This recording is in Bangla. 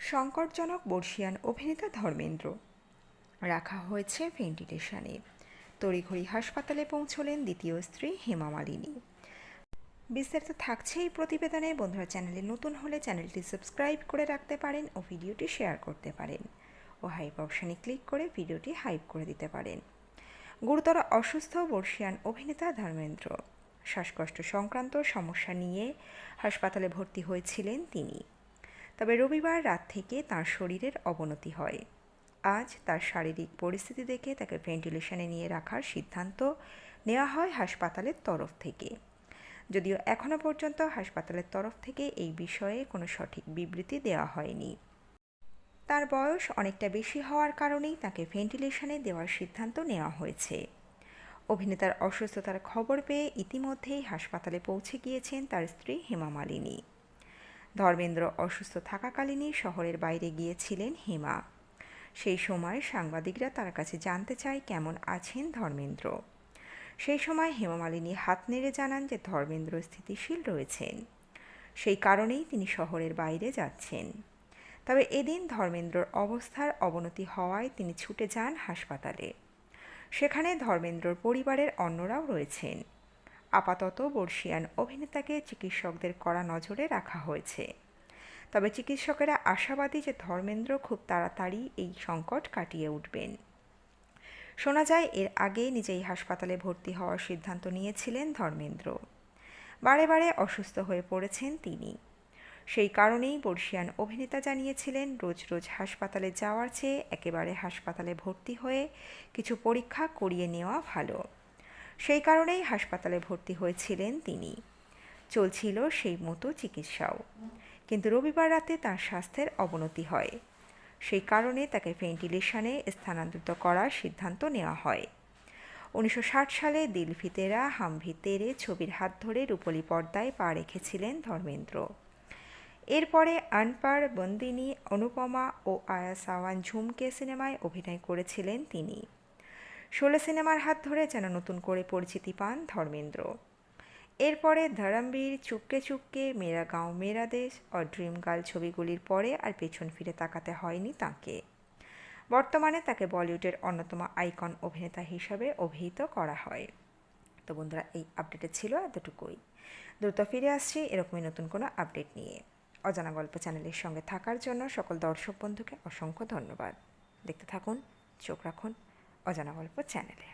সংকটজনক বর্ষিয়ান অভিনেতা ধর্মেন্দ্র। রাখা হয়েছে ভেন্টিলেশনে। তড়িঘড়ি হাসপাতালে পৌঁছলেন দ্বিতীয় স্ত্রী হেমা মালিনী। বিস্তারিত থাকছে এই প্রতিবেদনে। বন্ধুরা, চ্যানেলে নতুন হলে চ্যানেলটি সাবস্ক্রাইব করে রাখতে পারেন ও ভিডিওটি শেয়ার করতে পারেন। ও হাইপ অপশানে ক্লিক করে ভিডিওটি হাইপ করে দিতে পারেন। গুরুতর অসুস্থ বর্ষিয়ান অভিনেতা ধর্মেন্দ্র। শ্বাসকষ্ট সংক্রান্ত সমস্যা নিয়ে হাসপাতালে ভর্তি হয়েছিলেন তিনি। তবে রবিবার রাত থেকে তার শরীরের অবনতি হয়। আজ তার শারীরিক পরিস্থিতি দেখে তাকে ভেন্টিলেশনে নিয়ে রাখার সিদ্ধান্ত নেওয়া হয় হাসপাতালের তরফ থেকে। যদিও এখনও পর্যন্ত হাসপাতালের তরফ থেকে এই বিষয়ে কোনো সঠিক বিবৃতি দেওয়া হয়নি। তার বয়স অনেকটা বেশি হওয়ার কারণেই তাকে ভেন্টিলেশনে দেওয়ার সিদ্ধান্ত নেওয়া হয়েছে। অভিনেতার অসুস্থতার খবর পেয়ে ইতিমধ্যেই হাসপাতালে পৌঁছে গিয়েছেন তার স্ত্রী হেমা মালিনী। ধর্মেন্দ্র অসুস্থ থাকাকালীনই শহরের বাইরে গিয়েছিলেন হেমা। সেই সময় সাংবাদিকরা তার কাছে জানতে চায়, কেমন আছেন ধর্মেন্দ্র? সেই সময় হেমামালিনী হাত নেড়ে জানান যে ধর্মেন্দ্র স্থিতিশীল রয়েছেন। সেই কারণেই তিনি শহরের বাইরে যাচ্ছেন। তবে এদিন ধর্মেন্দ্রর অবস্থার অবনতি হওয়ায় তিনি ছুটে যান হাসপাতালে। সেখানে ধর্মেন্দ্রর পরিবারের অন্যরাও রয়েছেন। আপাতত বর্ষিয়ান অভিনেতাকে চিকিৎসকদের কড়া নজরে রাখা হয়েছে। তবে চিকিৎসকেরা আশাবাদী যে ধর্মেন্দ্র খুব তাড়াতাড়ি এই সংকট কাটিয়ে উঠবেন। শোনা যায়, এর আগে নিজেই হাসপাতালে ভর্তি হওয়ার সিদ্ধান্ত নিয়েছিলেন ধর্মেন্দ্র। বারে বারে অসুস্থ হয়ে পড়েছেন তিনি। সেই কারণেই বর্ষিয়ান অভিনেতা জানিয়েছিলেন, রোজ রোজ হাসপাতালে যাওয়ার চেয়ে একেবারে হাসপাতালে ভর্তি হয়ে কিছু পরীক্ষা করিয়ে নেওয়া ভালো। সেই কারণেই হাসপাতালে ভর্তি হয়েছিলেন তিনি। চলছিল সেই মতো চিকিৎসাও। কিন্তু রবিবার রাতে তার স্বাস্থ্যের অবনতি হয়। সেই কারণে তাকে ভেন্টিলেশনে স্থানান্তরিত করার সিদ্ধান্ত নেওয়া হয়। উনিশশো ষাট সালে দিলভি তেরা হামভি তেরে ছবির হাত ধরে রূপলি পর্দায় পা রেখেছিলেন ধর্মেন্দ্র। এরপরে আনপার বন্দিনী, অনুপমা ও আয়া সাওয়ান ঝুমকে সিনেমায় অভিনয় করেছিলেন তিনি। ষোলো সিনেমার হাত ধরে যেন নতুন করে পরিচিতি পান ধর্মেন্দ্র। এরপরে ধরমবীর, চুপকে চুপকে, মেরা গাঁও, মেরা দেশ ও ড্রিম গার্ল ছবিগুলির পরে আর পেছন ফিরে তাকাতে হয়নি তাকে। বর্তমানে তাকে বলিউডের অন্যতম আইকন অভিনেতা হিসাবে অভিহিত করা হয়। তো বন্ধুরা, এই আপডেটে ছিল এতটুকুই। দ্রুত ফিরে আসছি এরকমই নতুন কোনো আপডেট নিয়ে। অজানা গল্প চ্যানেলের সঙ্গে থাকার জন্য সকল দর্শক বন্ধুকে অসংখ্য ধন্যবাদ। দেখতে থাকুন, চোখ রাখুন। অজানা গল্প চ্যানেলে।